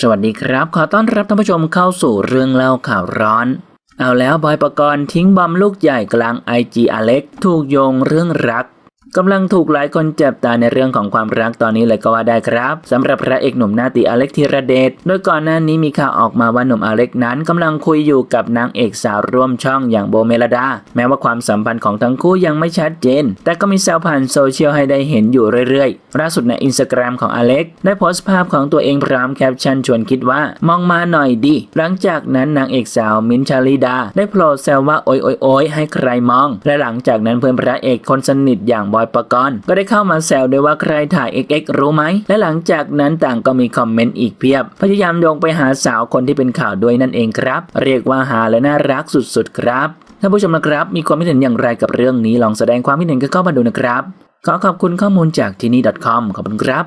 สวัสดีครับ ขอต้อนรับท่านผู้ชมเข้าสู่เรื่องเล่าข่าวร้อน เอาแล้วบอยประกรณ์ทิ้งบอมลูกใหญ่กลางไอจีอเล็ก ถูกโยงเรื่องรัก กำลังถูกหลายคนจับตาในเรื่องของความรักตอนนี้เลยก็ว่าได้ครับสำหรับพระเอกหนุ่มหน้าตีอเล็กธีรเดชโดยก่อนหน้านี้มีข่าวออกมาว่าหนุ่มอเล็กนั้นกำลังคุยอยู่กับนางเอกสาวร่วมช่องอย่างโบเมลดา แม้ว่าความสัมพันธ์ของทั้งคู่ยังไม่ชัดเจน แต่ก็มีแซวผ่านโซเชียลให้ได้เห็นอยู่เรื่อยๆล่าสุดในอินสตาแกรมของอเล็กได้โพสต์ภาพของตัวเองพร้อมแคปชั่นชวนคิดว่ามองมาหน่อยดิหลังจากนั้นนางเอกสาวมินชาลิดา ได้โผล่แซวว่าโอยโอยโอยให้ใครมอง และหลังจากนั้นเพื่อนพระเอกคนสนิทอย่างบอยปกรณ์ก็ได้เข้ามาแซวด้วยว่าใครถ่าย XX รู้ไหม และหลังจากนั้นต่างก็มีคอมเมนต์อีกเพียบ พยายามโยงไปหาสาวคนที่เป็นข่าวด้วยนั่นเองครับ เรียกว่าหาและน่ารักสุดๆครับท่านผู้ชมนะครับ มีความคิดเห็นอย่างไรกับเรื่องนี้ลองแสดงความคิดเห็นกันเข้ามาดูนะครับ ขอขอบคุณข้อมูลจากที่นี่ .com ขอบคุณครับ